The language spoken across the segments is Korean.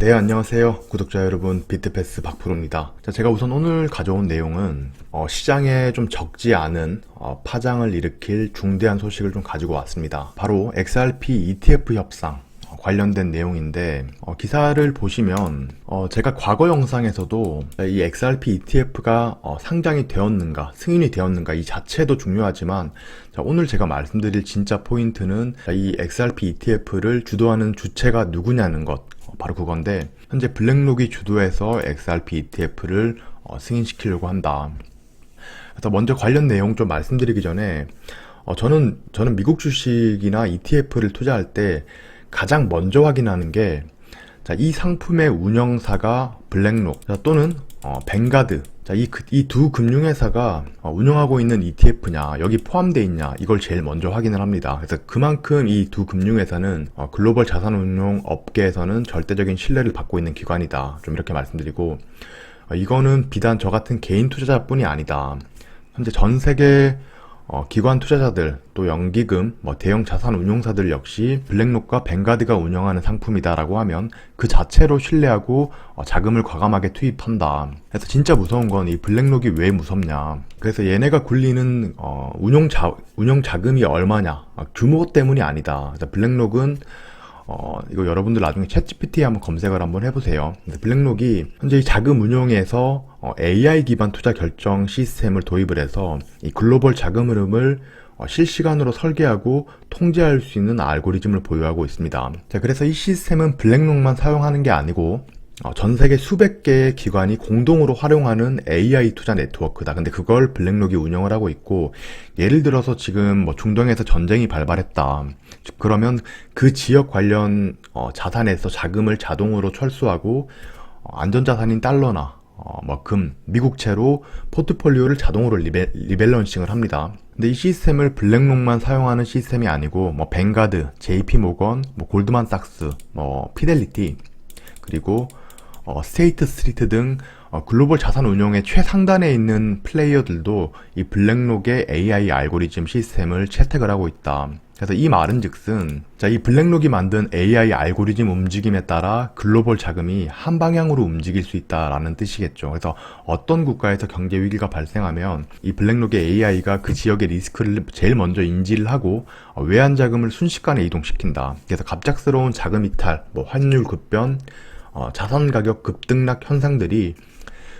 네, 안녕하세요. 구독자 여러분, 비트패스 박프로입니다. 자, 제가 우선 오늘 가져온 내용은, 어, 시장에 좀 적지 않은, 어, 파장을 일으킬 중대한 소식을 좀 가지고 왔습니다. 바로 XRP ETF 협상. 어, 관련된 내용인데 어, 기사를 보시면 어, 제가 과거 영상에서도 이 XRP ETF가 어, 상장이 되었는가 승인이 되었는가 이 자체도 중요하지만 자, 오늘 제가 말씀드릴 진짜 포인트는 이 XRP ETF를 주도하는 주체가 누구냐는 것 어, 바로 그건데 현재 블랙록이 주도해서 XRP ETF를 어, 승인시키려고 한다. 그래서 먼저 관련 내용 좀 말씀드리기 전에 어, 저는 저는 미국 주식이나 ETF를 투자할 때 가장 먼저 확인하는 게, 자, 이 상품의 운영사가 블랙록, 자, 또는, 어, 뱅가드. 자, 이, 이 두 금융회사가 어, 운영하고 있는 ETF냐, 여기 포함되어 있냐, 이걸 제일 먼저 확인을 합니다. 그래서 그만큼 이 두 금융회사는 어, 글로벌 자산 운용 업계에서는 절대적인 신뢰를 받고 있는 기관이다. 좀 이렇게 말씀드리고, 어, 이거는 비단 저 같은 개인 투자자뿐이 아니다. 현재 전 세계 어, 기관 투자자들, 또 연기금, 뭐 대형 자산 운용사들 역시 블랙록과 뱅가드가 운영하는 상품이다라고 하면 그 자체로 신뢰하고 어, 자금을 과감하게 투입한다. 그래서 진짜 무서운 건 이 블랙록이 왜 무섭냐. 그래서 얘네가 굴리는 어, 운용 자 운용 자금이 얼마냐. 아, 규모 때문이 아니다. 블랙록은 어, 이거 여러분들 나중에 챗GPT에 한번 검색을 한번 해보세요. 블랙록이 현재 이 자금 운용에서 어, AI 기반 투자 결정 시스템을 도입을 해서 이 글로벌 자금 흐름을 어, 실시간으로 설계하고 통제할 수 있는 알고리즘을 보유하고 있습니다. 자, 그래서 이 시스템은 블랙록만 사용하는 게 아니고 어, 전 세계 수백 개의 기관이 공동으로 활용하는 AI 투자 네트워크다. 근데 그걸 블랙록이 운영을 하고 있고, 예를 들어서 지금 뭐 중동에서 전쟁이 발발했다. 그러면 그 지역 관련 어, 자산에서 자금을 자동으로 철수하고 어, 안전자산인 달러나 어, 뭐 금, 미국채로 포트폴리오를 자동으로 리베, 리밸런싱을 합니다. 근데 이 시스템을 블랙록만 사용하는 시스템이 아니고 뭐 뱅가드, JP 모건, 뭐 골드만삭스, 뭐 피델리티 그리고 어, 스테이트 스트리트 등 어, 글로벌 자산 운용의 최상단에 있는 플레이어들도 이 블랙록의 AI 알고리즘 시스템을 채택을 하고 있다. 그래서 이 말은 즉슨, 자, 이 블랙록이 만든 AI 알고리즘 움직임에 따라 글로벌 자금이 한 방향으로 움직일 수 있다라는 뜻이겠죠. 그래서 어떤 국가에서 경제 위기가 발생하면 이 블랙록의 AI가 그 지역의 리스크를 제일 먼저 인지를 하고 어, 외환 자금을 순식간에 이동시킨다. 그래서 갑작스러운 자금 이탈, 뭐 환율 급변, 어, 자산 가격 급등락 현상들이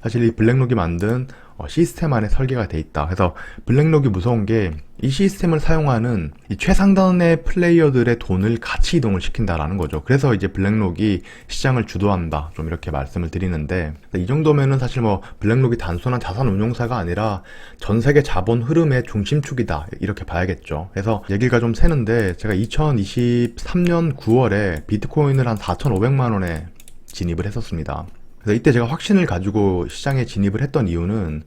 사실 이 블랙록이 만든 어, 시스템 안에 설계가 돼 있다. 그래서 블랙록이 무서운 게 이 시스템을 사용하는 이 최상단의 플레이어들의 돈을 같이 이동을 시킨다라는 거죠. 그래서 이제 블랙록이 시장을 주도한다. 좀 이렇게 말씀을 드리는데 이 정도면은 사실 뭐 블랙록이 단순한 자산 운용사가 아니라 전 세계 자본 흐름의 중심축이다. 이렇게 봐야겠죠. 그래서 얘기가 좀 새는데 제가 2023년 9월에 비트코인을 한 4,500만 원에 진입을 했었습니다. 그래서 이때 제가 확신을 가지고 시장에 진입을 했던 이유는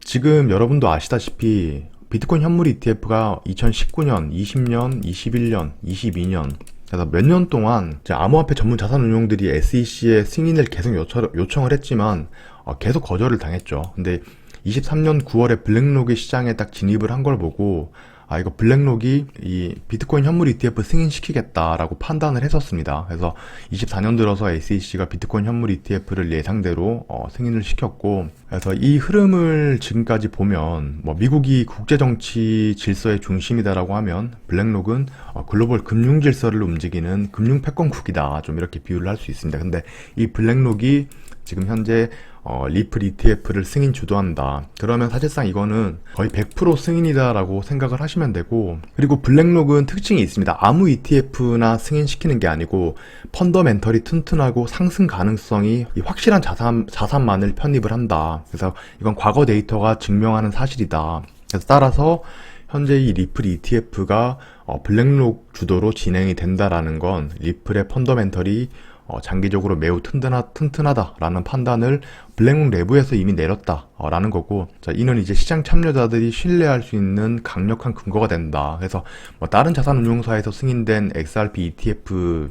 지금 여러분도 아시다시피 비트코인 현물 ETF가 2019년, 20년, 21년, 22년 그래서 몇 년 동안 암호화폐 전문 자산운용들이 SEC에 승인을 계속 요청, 을 했지만 어, 계속 거절을 당했죠. 근데 23년 9월에 블랙록이 시장에 딱 진입을 한 걸 보고 아 이거 블랙록이 이 비트코인 현물 ETF 승인시키겠다라고 판단을 했었습니다. 그래서 24년 들어서 SEC가 비트코인 현물 ETF를 예상대로 어, 승인을 시켰고 그래서 이 흐름을 지금까지 보면 뭐 미국이 국제 정치 질서의 중심이다라고 하면 블랙록은 어, 글로벌 금융 질서를 움직이는 금융 패권국이다 좀 이렇게 비유를 할 수 있습니다. 근데 이 블랙록이 지금 현재 어, 리플 ETF를 승인 주도한다. 그러면 사실상 이거는 거의 100% 승인이다라고 생각을 하시면 되고, 그리고 블랙록은 특징이 있습니다. 아무 ETF나 승인시키는 게 아니고, 펀더멘털이 튼튼하고 상승 가능성이 확실한 자산, 자산만을 편입을 한다. 그래서 이건 과거 데이터가 증명하는 사실이다. 그래서 따라서 현재 이 리플 ETF가 어, 블랙록 주도로 진행이 된다라는 건 리플의 펀더멘털이 어, 장기적으로 매우 튼튼하, 튼튼하다라는 판단을 블랙록 내부에서 이미 내렸다라는 거고, 자, 이는 이제 시장 참여자들이 신뢰할 수 있는 강력한 근거가 된다. 그래서 뭐 다른 자산 운용사에서 승인된 XRP ETF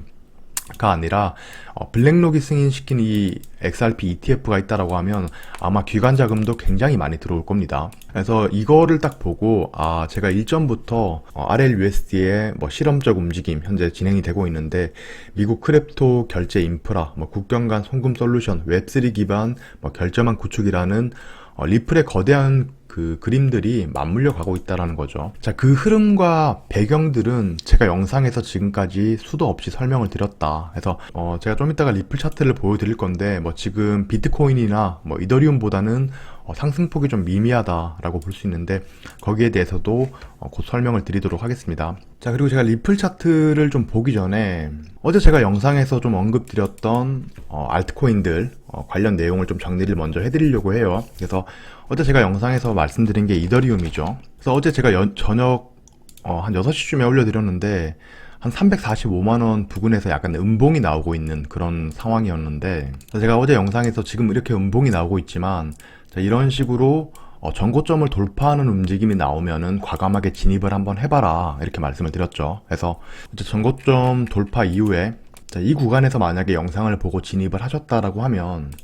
아니라 어, 블랙록이 승인시킨 이 XRP ETF가 있다라고 하면 아마 기관 자금도 굉장히 많이 들어올 겁니다. 그래서 이거를 딱 보고 아 제가 일전부터 어, RLUSD의 뭐 실험적 움직임 현재 진행이 되고 있는데 미국 크립토 결제 인프라, 뭐 국경 간 송금 솔루션, 웹3 기반 뭐 결제망 구축이라는 어, 리플의 거대한 그 그림들이 맞물려 가고 있다라는 거죠. 자, 그 흐름과 배경들은 제가 영상에서 지금까지 수도 없이 설명을 드렸다. 그래서 어, 제가 좀 이따가 리플 차트를 보여드릴 건데 뭐 지금 비트코인이나 뭐 이더리움보다는 어, 상승폭이 좀 미미하다라고 볼 수 있는데 거기에 대해서도 어, 곧 설명을 드리도록 하겠습니다. 자 그리고 제가 리플 차트를 좀 보기 전에 어제 제가 영상에서 좀 언급드렸던 어, 알트코인들 어, 관련 내용을 좀 정리를 먼저 해드리려고 해요. 그래서 어제 제가 영상에서 말씀드린 게 이더리움이죠. 그래서 어제 제가 연- 저녁 어, 한 6시쯤에 올려드렸는데 한 345만원 부근에서 약간 음봉이 나오고 있는 그런 상황이었는데 제가 어제 영상에서 지금 이렇게 음봉이 나오고 있지만 자, 이런 식으로 어, 전고점을 돌파하는 움직임이 나오면은 과감하게 진입을 한번 해봐라 이렇게 말씀을 드렸죠. 그래서 이제 전고점 돌파 이후에 자, 이 구간에서 만약에 영상을 보고 진입을 하셨다라고 하면 자,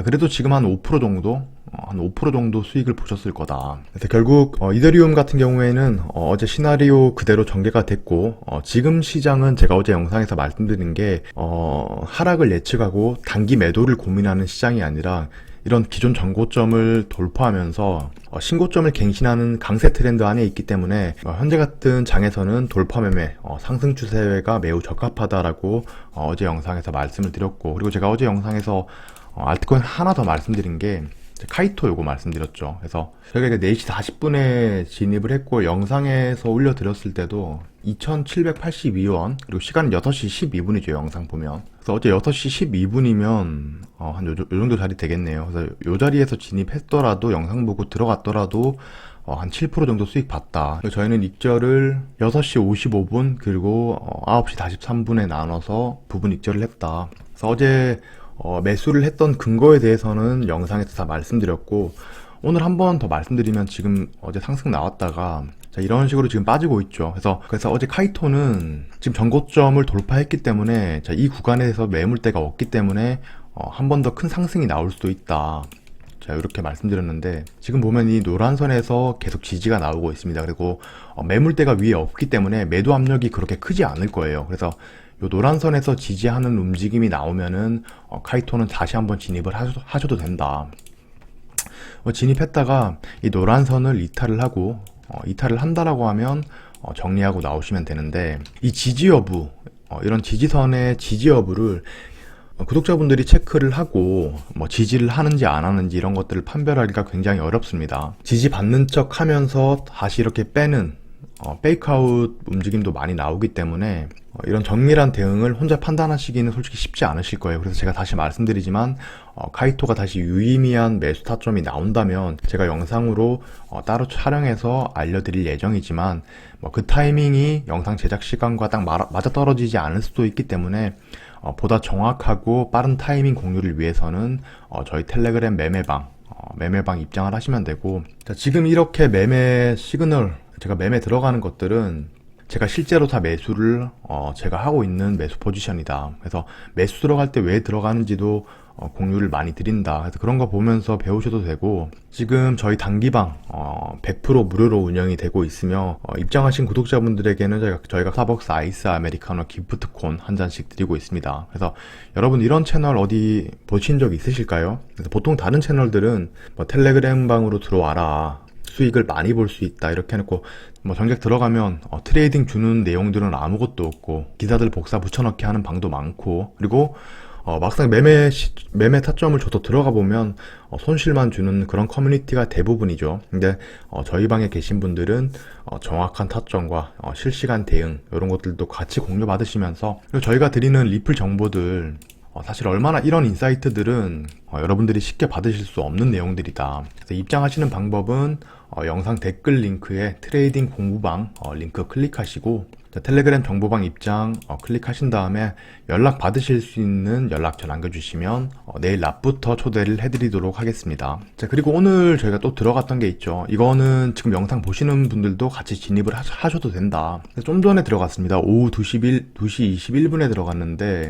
그래도 지금 한 5% 정도, 어, 한5% 정도 수익을 보셨을 거다. 그래서 결국 어, 이더리움 같은 경우에는 어, 제 시나리오 그대로 전개가 됐고 어, 지금 시장은 제가 어제 영상에서 말씀드린 게 어, 하락을 예측하고 단기 매도를 고민하는 시장이 아니라 이런 기존 전고점을 돌파하면서 어, 신고점을 갱신하는 강세 트렌드 안에 있기 때문에 어, 현재 같은 장에서는 돌파 매매, 어, 상승 추세가 매우 적합하다라고 어, 어제 영상에서 말씀을 드렸고 그리고 제가 어제 영상에서 어, 알트코인 하나 더 말씀드린 게 카이토 요거 말씀드렸죠. 그래서 저희가 이제 4시 40분에 진입을 했고 영상에서 올려드렸을 때도 2,782원 그리고 시간은 6시 12분이죠. 영상 보면. 그래서 어제 6시 12분이면 어, 한 요, 요 정도 자리 되겠네요. 그래서 요 자리에서 진입했더라도 영상 보고 들어갔더라도 어, 한 7% 정도 수익 봤다. 저희는 익절을 6시 55분 그리고 어, 9시 43분에 나눠서 부분 익절을 했다. 그래서 어제 어, 매수를 했던 근거에 대해서는 영상에서 다 말씀드렸고 오늘 한 번 더 말씀드리면 지금 어제 상승 나왔다가 자, 이런 식으로 지금 빠지고 있죠. 그래서 그래서 어제 카이토는 지금 전고점을 돌파했기 때문에 자, 이 구간에서 매물대가 없기 때문에 어, 한 번 더 큰 상승이 나올 수도 있다. 자, 이렇게 말씀드렸는데, 지금 보면 이 노란 선에서 계속 지지가 나오고 있습니다. 그리고 어, 매물대가 위에 없기 때문에 매도 압력이 그렇게 크지 않을 거예요. 그래서 이 노란 선에서 지지하는 움직임이 나오면은 어, 카이토는 다시 한번 진입을 하셔도, 하셔도 된다. 어, 진입했다가 이 노란 선을 이탈을 하고 어, 이탈을 한다라고 하면 어, 정리하고 나오시면 되는데 이 지지 여부 어, 이런 지지선의 지지 여부를 어, 구독자분들이 체크를 하고 뭐 지지를 하는지 안 하는지 이런 것들을 판별하기가 굉장히 어렵습니다. 지지 받는 척 하면서 다시 이렇게 빼는 어, 페이크아웃 움직임도 많이 나오기 때문에 어, 이런 정밀한 대응을 혼자 판단하시기는 솔직히 쉽지 않으실 거예요. 그래서 제가 다시 말씀드리지만 어, 카이토가 다시 유의미한 매수 타점이 나온다면 제가 영상으로 어, 따로 촬영해서 알려드릴 예정이지만 뭐 그 타이밍이 영상 제작 시간과 딱 마- 맞아 떨어지지 않을 수도 있기 때문에 어, 보다 정확하고 빠른 타이밍 공유를 위해서는 어, 저희 텔레그램 매매방 어, 매매방 입장을 하시면 되고 자, 지금 이렇게 매매 시그널 제가 매매 들어가는 것들은 제가 실제로 다 매수를 어, 제가 하고 있는 매수 포지션이다. 그래서 매수 들어갈 때 왜 들어가는지도 어, 공유를 많이 드린다. 그래서 그런 거 보면서 배우셔도 되고 지금 저희 단기방 어, 100% 무료로 운영이 되고 있으며 어, 입장하신 구독자분들에게는 저희가, 저희가 스타벅스 아이스 아메리카노 기프트콘 한 잔씩 드리고 있습니다. 그래서 여러분 이런 채널 어디 보신 적 있으실까요? 보통 다른 채널들은 뭐 텔레그램 방으로 들어와라. 수익을 많이 볼 수 있다 이렇게 해놓고 뭐 정작 들어가면 어, 트레이딩 주는 내용들은 아무것도 없고 기사들 복사 붙여넣기 하는 방도 많고 그리고 어, 막상 매매 시- 매매 타점을 줘서 들어가 보면 어, 손실만 주는 그런 커뮤니티가 대부분이죠. 근데 어, 저희 방에 계신 분들은 어, 정확한 타점과 어, 실시간 대응 이런 것들도 같이 공유 받으시면서 그리고 저희가 드리는 리플 정보들 어, 사실 얼마나 이런 인사이트들은 어, 여러분들이 쉽게 받으실 수 없는 내용들이다. 입장하시는 방법은 어, 영상 댓글 링크에 트레이딩 공부방 어, 링크 클릭하시고 자, 텔레그램 정보방 입장 어, 클릭하신 다음에 연락 받으실 수 있는 연락처 남겨주시면 어, 내일 낮부터 초대를 해드리도록 하겠습니다. 자 그리고 오늘 저희가 또 들어갔던 게 있죠. 이거는 지금 영상 보시는 분들도 같이 진입을 하, 하셔도 된다. 좀 전에 들어갔습니다. 오후 2시, 1, 2시 21분에 들어갔는데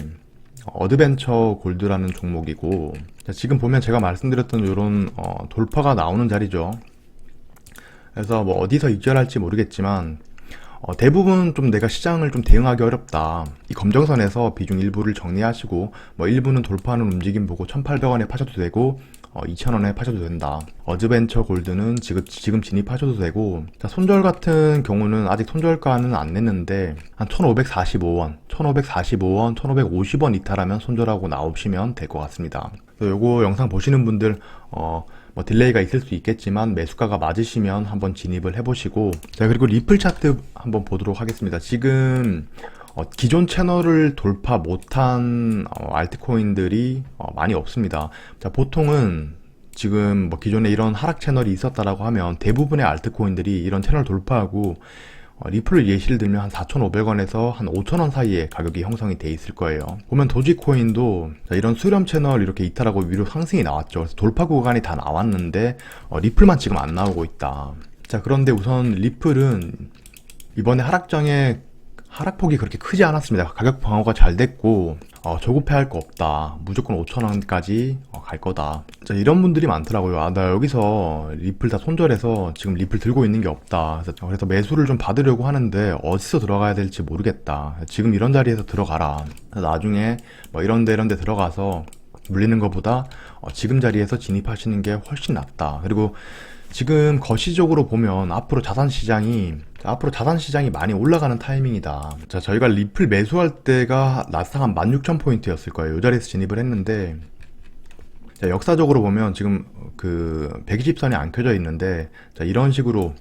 어드벤처 골드라는 종목이고 자, 지금 보면 제가 말씀드렸던 이런 어, 돌파가 나오는 자리죠. 그래서 뭐 어디서 익절할지 모르겠지만 어, 대부분 좀 내가 시장을 좀 대응하기 어렵다. 이 검정선에서 비중 일부를 정리하시고 뭐 일부는 돌파하는 움직임 보고 1,800원에 파셔도 되고 어, 2,000원에 파셔도 된다. 어드벤처 골드는 지금 지금 진입하셔도 되고 자, 손절 같은 경우는 아직 손절가는 안 냈는데 한 1,545원, 1,545원, 1,550원 이탈하면 손절하고 나오시면 될 것 같습니다. 요거 영상 보시는 분들 어, 뭐 딜레이가 있을 수 있겠지만 매수가가 맞으시면 한번 진입을 해보시고 자 그리고 리플 차트 한번 보도록 하겠습니다. 지금 어, 기존 채널을 돌파 못한 어, 알트코인들이 어, 많이 없습니다. 자 보통은 지금 뭐 기존에 이런 하락 채널이 있었다라고 하면 대부분의 알트코인들이 이런 채널 돌파하고 어, 리플을 예시를 들면 한 4,500원에서 한 5,000원 사이에 가격이 형성이 돼 있을 거예요. 보면 도지코인도 자, 이런 수렴 채널 이렇게 이탈하고 위로 상승이 나왔죠. 그래서 돌파 구간이 다 나왔는데 어, 리플만 지금 안 나오고 있다. 자 그런데 우선 리플은 이번에 하락장에 하락폭이 그렇게 크지 않았습니다. 가격 방어가 잘 됐고 어, 조급해할 거 없다. 무조건 5천원까지 갈 거다. 자, 이런 분들이 많더라고요. 아, 나 여기서 리플 다 손절해서 지금 리플 들고 있는 게 없다. 그래서, 그래서 매수를 좀 받으려고 하는데 어디서 들어가야 될지 모르겠다. 지금 이런 자리에서 들어가라. 나중에 뭐 이런데 이런데 들어가서 물리는 것보다 어, 지금 자리에서 진입하시는 게 훨씬 낫다. 그리고 지금 거시적으로 보면 앞으로 자산 시장이 앞으로 자산 시장이 많이 올라가는 타이밍이다. 자, 저희가 리플 매수할 때가 나스닥 한 16,000포인트였을 거예요. 이 자리에서 진입을 했는데 자, 역사적으로 보면 지금 그 120선이 안 켜져 있는데 자, 이런 식으로 어,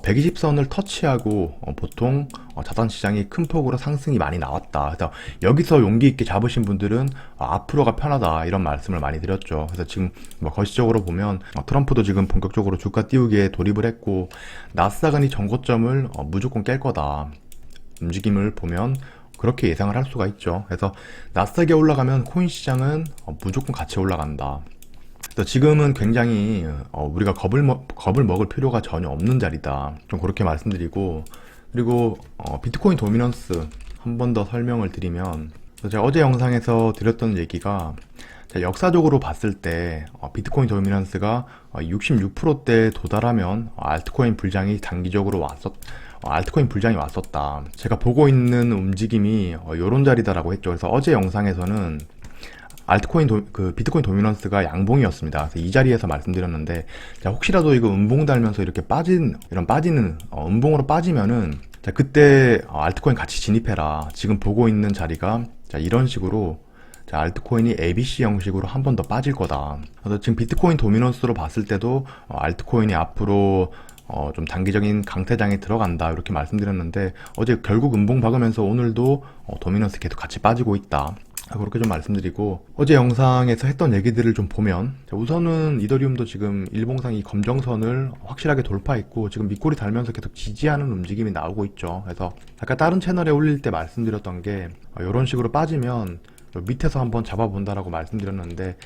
120선을 터치하고 어, 보통 어, 자산 시장이 큰 폭으로 상승이 많이 나왔다. 그래서 여기서 용기 있게 잡으신 분들은 어, 앞으로가 편하다 이런 말씀을 많이 드렸죠. 그래서 지금 뭐 거시적으로 보면 어, 트럼프도 지금 본격적으로 주가 띄우기에 돌입을 했고 나스닥은 이 전고점을 어, 무조건 깰 거다. 움직임을 보면 그렇게 예상을 할 수가 있죠. 그래서 나스닥에 올라가면 코인 시장은 어, 무조건 같이 올라간다. 그래서 지금은 굉장히 어, 우리가 겁을, 먹, 겁을 먹을 필요가 전혀 없는 자리다. 좀 그렇게 말씀드리고 그리고 어, 비트코인 도미넌스 한 번 더 설명을 드리면 제가 어제 영상에서 드렸던 얘기가 자, 역사적으로 봤을 때 어, 비트코인 도미넌스가 어, 66%대 도달하면 어, 알트코인 불장이 단기적으로 왔었 어, 알트코인 불장이 왔었다. 제가 보고 있는 움직임이 어, 요런 자리다라고 했죠. 그래서 어제 영상에서는 알트코인 도, 그 비트코인 도미넌스가 양봉이었습니다. 그래서 이 자리에서 말씀드렸는데 자, 혹시라도 이거 음봉 달면서 이렇게 빠진 이런 빠지는 어, 음봉으로 빠지면은 자, 그때 어, 알트코인 같이 진입해라. 지금 보고 있는 자리가 자, 이런 식으로 자, 알트코인이 ABC 형식으로 한 번 더 빠질 거다. 그래서 지금 비트코인 도미넌스로 봤을 때도 어, 알트코인이 앞으로 어, 좀 단기적인 강퇴장에 들어간다 이렇게 말씀드렸는데 어제 결국 음봉 박으면서 오늘도 어, 도미넌스 계속 같이 빠지고 있다. 그렇게 좀 말씀드리고 어제 영상에서 했던 얘기들을 좀 보면 자, 우선은 이더리움도 지금 일봉상 이 검정선을 확실하게 돌파했고 지금 밑골이 달면서 계속 지지하는 움직임이 나오고 있죠. 그래서 아까 다른 채널에 올릴 때 말씀드렸던 게 어, 이런 식으로 빠지면 밑에서 한번 잡아본다라고 말씀드렸는데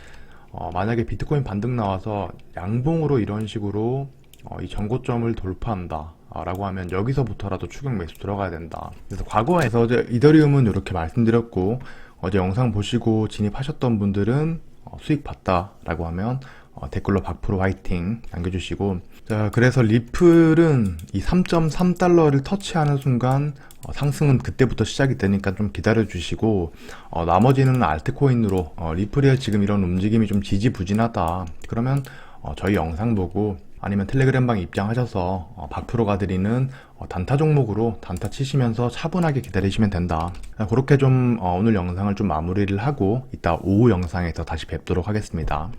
어, 만약에 비트코인 반등 나와서 양봉으로 이런 식으로 어, 이 전고점을 돌파한다. 아, 라고 하면 여기서부터라도 추격 매수 들어가야 된다. 그래서 과거에서 이더리움은 이렇게 말씀드렸고 어제 영상 보시고 진입하셨던 분들은 어, 수익 봤다라고 하면 어, 댓글로 박프로 화이팅 남겨주시고. 자 그래서 리플은 이 3.3달러를 터치하는 순간 어, 상승은 그때부터 시작이 되니까 좀 기다려 주시고 어, 나머지는 알트코인으로 어, 리플의 지금 이런 움직임이 좀 지지부진하다. 그러면 어, 저희 영상 보고 아니면 텔레그램방 입장하셔서 어, 박프로가 드리는 어, 단타 종목으로 단타 치시면서 차분하게 기다리시면 된다. 그렇게 좀 어, 오늘 영상을 좀 마무리를 하고 이따 오후 영상에서 다시 뵙도록 하겠습니다.